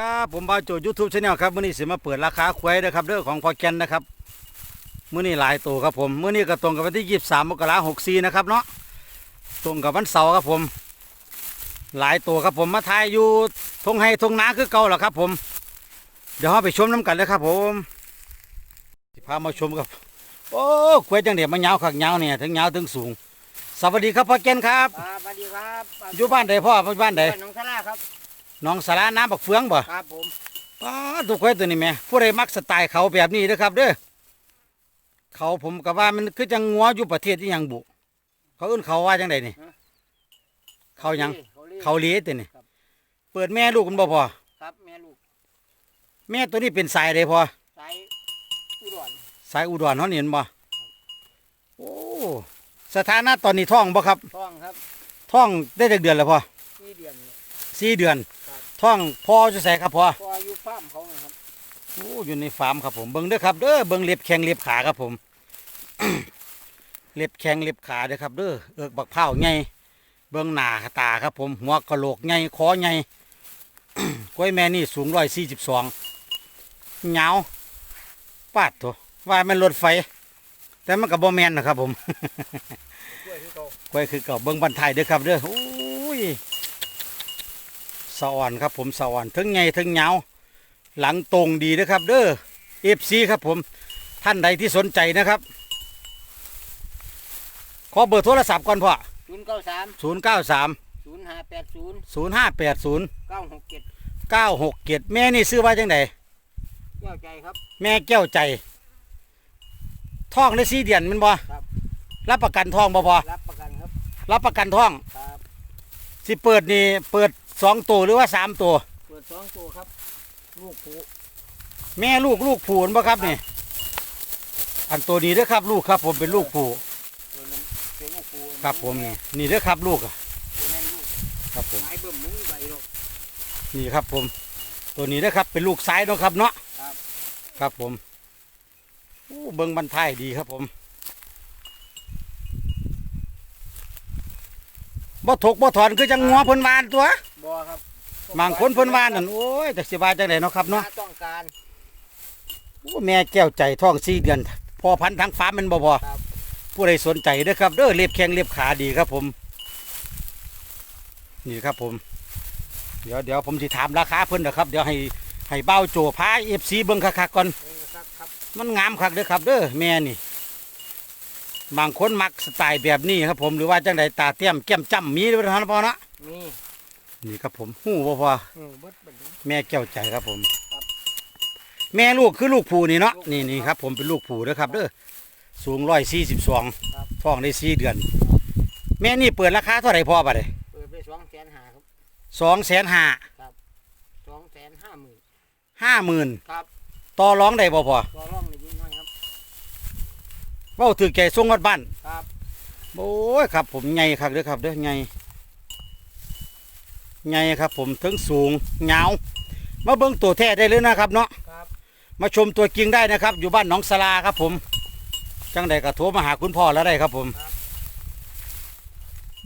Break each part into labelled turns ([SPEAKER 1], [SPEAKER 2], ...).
[SPEAKER 1] ครับผมบาวโจยูทูบชาแนลครับมื้อนี้สิมาเปิดราคาควายนะครับเรื่องของพอแกนนะครับมื้อนี้หลายตัวครับผมมื้อนี้ก็ตรงกับวันที่23มกราคม64นะครับเนาะตรงกับวันเสาร์ครับผม หลายตัวครับผมมาทายอยู่ทงไห้ทงนาคือเก่าแล้วครับผม เดี๋ยวเราไปชมน้ำกันเลยครับผมสิพามาชมครับ โอ้ควายจังเดียมันยาวขักยาวเนี่ยถึงยาวถึงสูง สวัสดีครับพ่อแกนครับ
[SPEAKER 2] ครับสวัสดีครับ
[SPEAKER 1] อยู่บ้านใดพ่อบ้านใด
[SPEAKER 2] บ้านหนองสลาครับ
[SPEAKER 1] ห น้องสาราน้ำบักเฟืองบ่
[SPEAKER 2] ครับผม
[SPEAKER 1] ป้าดตัวควายตัวนี้แหม่ผู้ใดมักสไตล์เขาแบบนี้นะครับเด้อเขาผมก็ว่ามันคือจังงัวอยู่ประเทศที่ยังบุ เขาอื่นเขาว่าจังไดนี่ เขาหยัง
[SPEAKER 2] เขา
[SPEAKER 1] เขาเลี้ยตัวนี่
[SPEAKER 2] ครับ
[SPEAKER 1] เปิดแม่ลูกกันบ่พอ
[SPEAKER 2] ครับแม่ลูก
[SPEAKER 1] แม่ตัวนี้เป็นสายใดพอ
[SPEAKER 2] สายอุดร
[SPEAKER 1] สายอุดรเขาเห็นบ่โอ้สถานะตอนนี้ท้องบ่ครับ
[SPEAKER 2] ท้องครับ
[SPEAKER 1] ท้องได้จักเดือนแล้วพอ
[SPEAKER 2] ที่เดือนเนี่ย
[SPEAKER 1] สี่เดือน
[SPEAKER 2] ครับ
[SPEAKER 1] ท้องพอจะใส่ครับพอ
[SPEAKER 2] พออายุฟาร์มเขานะครับ
[SPEAKER 1] โอ้อยู่ในฟาร์มครับผมเบิ่งเด้อครับเด้อเบิ่งเล็บแข้งเล็บขาครับผม เล็บแข้งเล็บขาเด้อครับเด้อเอิกบักเผาวใหญ่เบิ่งหน้าตาครับผมหัวกะโหลกใหญ่คอใหญ่กล้วยแม่นี่สูงร้อยสี่สิบสองเหงาวปาดตัวว่ามันรถไฟ แต่มันกับบ่แมนนะครับผม
[SPEAKER 2] กล้วยที่โต
[SPEAKER 1] กล้วยคือเก่าเบิ่งบันไทยเด้อครับเด้อโอ้ยสะอ่อนครับผมสะอ่อนทั้งไงทั้งเหงาหลังตรงดีนะครับเด้อเอฟซีครับผมท่านใดที่สนใจนะครับ ขอเบอร์โทรศัพท์ก่อนพ่อ
[SPEAKER 2] ศูนย์เก้าสาม
[SPEAKER 1] ศูนย์เก้าสาม
[SPEAKER 2] ศูนย์ห้าแปดศูนย์
[SPEAKER 1] ศูนย์ห้าแปดศูนย์
[SPEAKER 2] เก้าหกเจ็ด
[SPEAKER 1] เก้าหกเจ็ดแม่นี่ซื้อว่าจังได
[SPEAKER 2] เจ้าใจครับ
[SPEAKER 1] แม่แก้วใจท้องได้สี่เดือนแมันบ่
[SPEAKER 2] ครับ
[SPEAKER 1] รับประกันท้องบ่พอ
[SPEAKER 2] รับประกันครับ
[SPEAKER 1] รับประกันท้อง
[SPEAKER 2] ครับ
[SPEAKER 1] สิเปิดนี่เปิด สองตัวหรือว่าสามตัว
[SPEAKER 2] เปิดสองตัวครับ ลูกผู
[SPEAKER 1] แม่ลูกลูกผูนบ่ครับนี่ อันตัวนี้เด้อครับลูกครับ ผมเป็นลูกผู
[SPEAKER 2] ตัวนั้นเป็นลูกผู
[SPEAKER 1] ครับผมนี่นี่เด้อครับลูกอะ
[SPEAKER 2] ตัวนั้นลูก
[SPEAKER 1] ครับผม
[SPEAKER 2] ไม้เบิ่มมือใบดอก
[SPEAKER 1] นี่ครับผม ตัวนี้เด้อครับเป็นลูกซ้ายเนาะครับเนาะ
[SPEAKER 2] ครับ
[SPEAKER 1] ครับผมโอ้เบิ่งบรรทายดีครับผมบ่ถกบ่ถอนคือจังงัวเพิ่นวานตัว
[SPEAKER 2] บ่อครับ
[SPEAKER 1] บางคนเพิ่นวานนั่นโอ้ยจักสิว่าจังไดเนาะครับเนาะ
[SPEAKER 2] ถ้ต้องการ
[SPEAKER 1] โอ้แม่แก้วใจท้อง4เดือนพอพันธุ์ทั้งฟาร์มแมันบ่พอ
[SPEAKER 2] ครับ
[SPEAKER 1] ผู้ใดสนใจเด้อครับเด้อเล็บแข้งเล็บขาดีครับผม นี่ครับผม เดี๋ยวเดี๋ยวผมสิถามราคาเพิ่นนะครับ เดี๋ยวให้ให้เบ้าโจพาเอฟซีเบิ่งคักๆก่อน
[SPEAKER 2] นี่ครับครับ
[SPEAKER 1] มันงามคักเด้อครับ เด้อแม่นี่ บางคนมักสไตล์แบบนี้ครับผมหรือว่าจังใดตาเตี้ยมแก้มจ้ำมีด้วยนะพ่อเนาะ
[SPEAKER 2] มี
[SPEAKER 1] นี่ครับผมหู้บ่พอ
[SPEAKER 2] อืมเบิดเบิดเบิด
[SPEAKER 1] แม่แก้วใจครับผม
[SPEAKER 2] ครับ
[SPEAKER 1] แม่ลูกคือลูกผูนี่เนาะ
[SPEAKER 2] ลูกผู
[SPEAKER 1] นี่นี่ครับ ผมเป็นลูกผูเด้อครับเด้อสูงร้อยสี่สิบสอง
[SPEAKER 2] ครับ
[SPEAKER 1] ท้องได้สี่เดือน แม่นี่เปิดราคาเท่าไหร่พ่อบัดนี้
[SPEAKER 2] เปิดไปสองแสนห้าครับ
[SPEAKER 1] สองแสนห้า
[SPEAKER 2] สองแสนห้าหมื่น
[SPEAKER 1] ห้าหมื่น
[SPEAKER 2] ครับ
[SPEAKER 1] ต่อร้องได้บ่พอ
[SPEAKER 2] รอร่องในยิ่งน้อยครับ
[SPEAKER 1] เว้าถือใจส่งวัดบ้าน
[SPEAKER 2] ครับ
[SPEAKER 1] โอ้ยครับ ผมใหญ่ครับเด้อครับเด้อให ญ่ใหญ่ครับผมถึงสูงเงาวมาเบิ่งตัวแท้ได้เลยนะครับเนาะ
[SPEAKER 2] ครับ
[SPEAKER 1] มาชมตัวจริงได้นะครับ อยู่บ้านหนองสลาครับผมจังใดก็โทรมาหาคุณพ่อแล้วได้ครับผม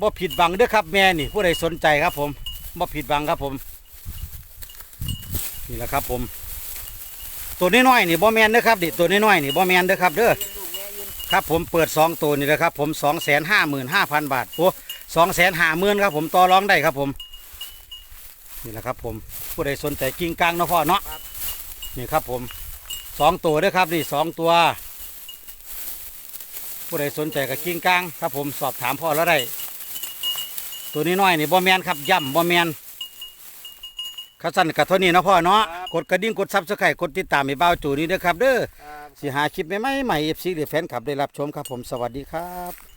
[SPEAKER 1] บ่ผิดหวังเด้อครับแม่นี่ผู้ใดสนใจครับผมบ่ผิดหวังครับผม นี่แหละครับผม ตัวน้อยๆนี่บ่แมนเด้อครับดิตัวน้อยๆนี่บ่แมนเด้อครับเด้อ
[SPEAKER 2] ยืนลูกแม่ยืน
[SPEAKER 1] ครับผมเปิดสองตัวนี่แหละครับผมสองแสนห้าหมื่นห้าพันบาทโอ้สองแสนห้าหมื่นครับผมต่อรองได้ครับผม นี่แหละครับผมผู้ใดสนใจกิ้งกลางเนาะพ่อเนาะนี่ครับผมสองตัวเด้วยครับนี่สองตัว ผู้ใดสนใจกับกิ้งกลางครับ ผมสอบถามพ่อแล้วได้ตัวนี้น้อยนี่บ่แมนครับย่ำบ่แมนข้าสั้นกับเท่านี้เนาะพ่อเนาะกดกระดิ่งกดซับสไครต์กดติดตามให้บ้าวจูนี่เด้อครับเด้อ
[SPEAKER 2] ครับ
[SPEAKER 1] สิหาคลิปใหม่ๆใหม่เอฟซีหรือแฟนคลับได้รับชมครับผมสวัสดีครับ